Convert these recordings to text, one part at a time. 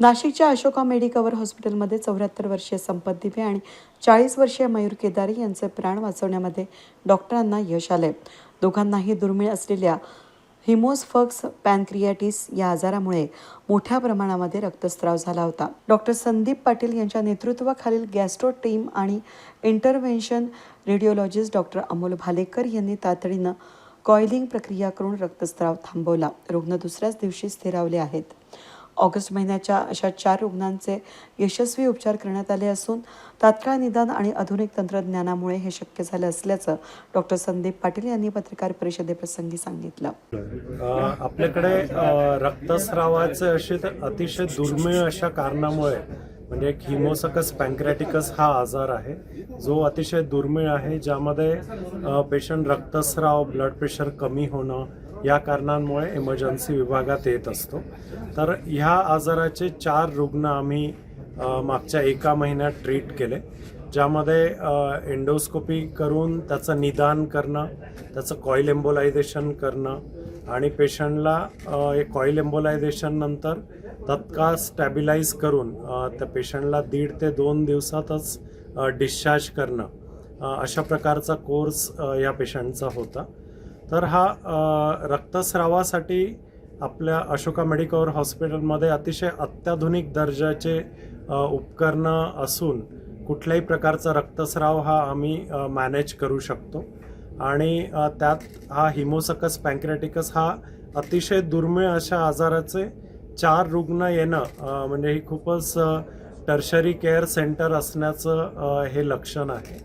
नाशिकच्या अशोका मेडिकवर हॉस्पिटलमध्ये चौऱ्याहत्तर वर्षीय संपत दिवे आणि चाळीस वर्षीय मयूर केदारी यांचे प्राण वाचवण्यामध्ये डॉक्टरांना यश आले. दोघांनाही दुर्मिळ असलेल्या हिमोसफक्स पॅनक्रियाटिस या आजारामुळे मोठ्या प्रमाणामध्ये रक्तस्राव झाला होता. डॉक्टर संदीप पाटील यांच्या नेतृत्वाखालील गॅस्ट्रो टीम आणि intervention radiologist doctor Amol Bhalekar यांनी तातडीनं कॉइलिंग प्रक्रिया करून रक्तस्राव थांबवला. रुग्ण दुसऱ्याच दिवशी स्थिरावले आहेत. ऑगस्ट महिन्याच्या अशा चार रुग्णांचे यशस्वी उपचार करण्यात आले असून तात्काळ निदान आणि आधुनिक तंत्रज्ञानामुळे हे शक्य झालं असल्याचं डॉक्टर संदीप पाटील यांनी पत्रकार परिषदेप्रसंगी सांगितलं. आपल्याकडे रक्तस्रावाचे असे अतिशय दुर्मिळ अशा कारणामुळे म्हणजे एक हिमोसकस पँक्रॅटिकस हा आजार आहे जो अतिशय दुर्मिळ आहे ज्यामध्ये पेशंट रक्तस्राव ब्लड प्रेशर कमी होणं या कारणांमुळे इमर्जन्सी विभागात येत असतो. तर ह्या आजाराचे चार रुग्ण आम्ही मागच्या एका महिन्यात ट्रीट केले. ज्यामध्ये एंडोस्कोपी करून त्याचं निदान करणं त्याचं कॉईल एम्बोलायझेशन करणं आणि पेशंटला एक कॉईल एम्बोलायझेशननंतर तत्काळ स्टॅबिलाईज करून त्या पेशंटला दीड ते दोन दिवसातच डिस्चार्ज करणं अशा प्रकारचा कोर्स या पेशंटचा होता. तर हा रक्तस्रावासाठी आपल्या अशोका मेडिकवर हॉस्पिटलमध्ये अतिशय अत्याधुनिक दर्जाचे उपकरणं असून कुठल्याही प्रकारचा रक्तस्राव हा आम्ही मॅनेज करू शकतो. आणि त्यात हा हिमोसकस पँक्रेटिकस हा अतिशय दुर्मिळ अशा आजाराचे चार रुग्ण येणं म्हणजे ही खूपच टर्शरी केअर सेंटर असण्याचं हे लक्षण आहे.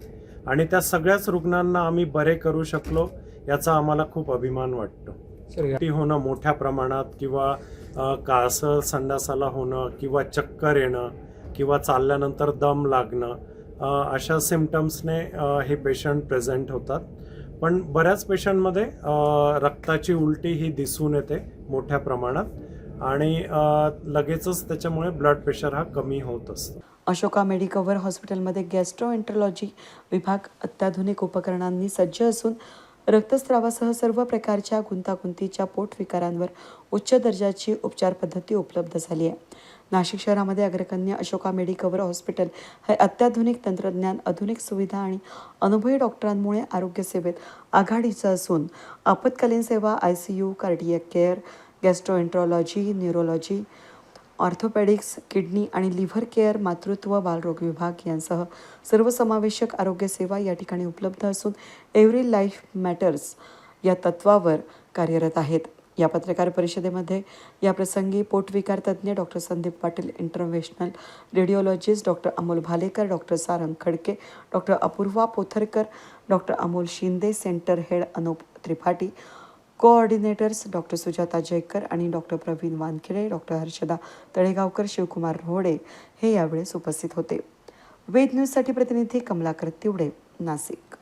आणि त्या सगळ्याच रुग्णांना आम्ही बरे करू शकलो. याचा आम्हाला खूप अभिमान वाटतो. उलटी होणं मोठ्या प्रमाणात किंवा काळसर संडासाला होणं किंवा चक्कर येणं किंवा चालल्यानंतर दम लागणं अशा सिमटम्सने हे पेशंट प्रेझेंट होतात. पण बऱ्याच पेशंटमध्ये रक्ताची उलटी ही दिसून येते मोठ्या प्रमाणात आणि लगेचच त्याच्यामुळे ब्लड प्रेशर हा कमी होत असतो. अशोका मेडिकवर हॉस्पिटलमध्ये गॅस्ट्रोएंट्रोलॉजी विभाग अत्याधुनिक उपकरणांनी सज्ज असून रक्तस्रावासह सर्व प्रकारच्या गुंतागुंतीच्या पोटविकारांवर उच्च दर्जाची उपचार पद्धती उपलब्ध झाली आहे. नाशिक शहरामध्ये अग्रगण्य अशोका मेडिकवर हॉस्पिटल हे अत्याधुनिक तंत्रज्ञान आधुनिक सुविधा आणि अनुभवी डॉक्टरांमुळे आरोग्य सेवेत आघाडीचं असून आपत्कालीन सेवा I C U cardiac care gastroenterology neurology orthopaedics kidney आणि लिव्हर केअर मातृत्व बालरोग विभाग यांसह सर्वसमावेशक आरोग्य सेवा या ठिकाणी उपलब्ध असून एव्हरी लाईफ मॅटर्स या तत्वावर कार्यरत आहेत. या पत्रकार परिषदेमध्ये या प्रसंगी पोटविकार तज्ज्ञ doctor Sandeep Patil interventional radiologist doctor Amol Bhalekar doctor Sarang Khadke doctor Apurva Potharkar doctor Amol Shinde centre head Anup Tripathi coordinators doctor Sujata Jaykar आणि डॉक्टर प्रवीण वानखेडे डॉक्टर हर्षदा तळेगावकर शिवकुमार रोहडे हे यावेळेस उपस्थित होते. वेद न्यूजसाठी प्रतिनिधी कमलाकर तिवडे नाशिक